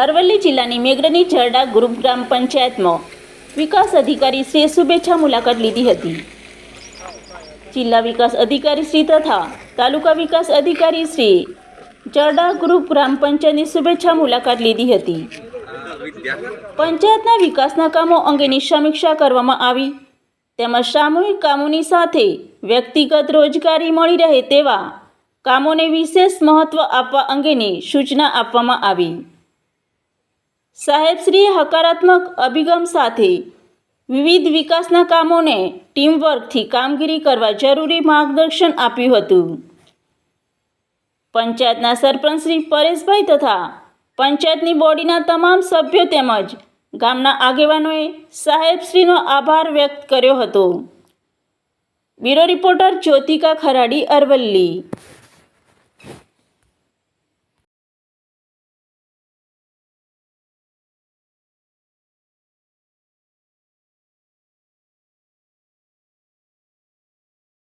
અરવલ્લી જિલ્લાની મેઘરની ઝરડા ગ્રુપ ગ્રામ પંચાયતમાં વિકાસ અધિકારી શ્રીએ શુભેચ્છા મુલાકાત લીધી હતી. જિલ્લા વિકાસ અધિકારી શ્રી તથા તાલુકા વિકાસ અધિકારી શ્રી જરડા ગ્રુપ ગ્રામ પંચાયતની શુભેચ્છા મુલાકાત લીધી હતી. પંચાયતના વિકાસના કામો અંગેની સમીક્ષા કરવામાં આવી. તેમજ સામૂહિક કામોની સાથે વ્યક્તિગત રોજગારી મળી રહે તેવા કામોને વિશેષ મહત્ત્વ આપવા અંગેની સૂચના આપવામાં આવી. સાહેબશ્રીએ હકારાત્મક અભિગમ સાથે વિવિધ વિકાસના કામોને ટીમવર્કથી કામગીરી કરવા જરૂરી માર્ગદર્શન આપ્યું હતું. પંચાયતના સરપંચ શ્રી પરેશભાઈ તથા પંચાયતની બોડીના તમામ સભ્યો તેમજ ગામના આગેવાનોએ સાહેબશ્રીનો આભાર વ્યક્ત કર્યો હતો. Bureau reporter Jyotika Kharadi Aravalli.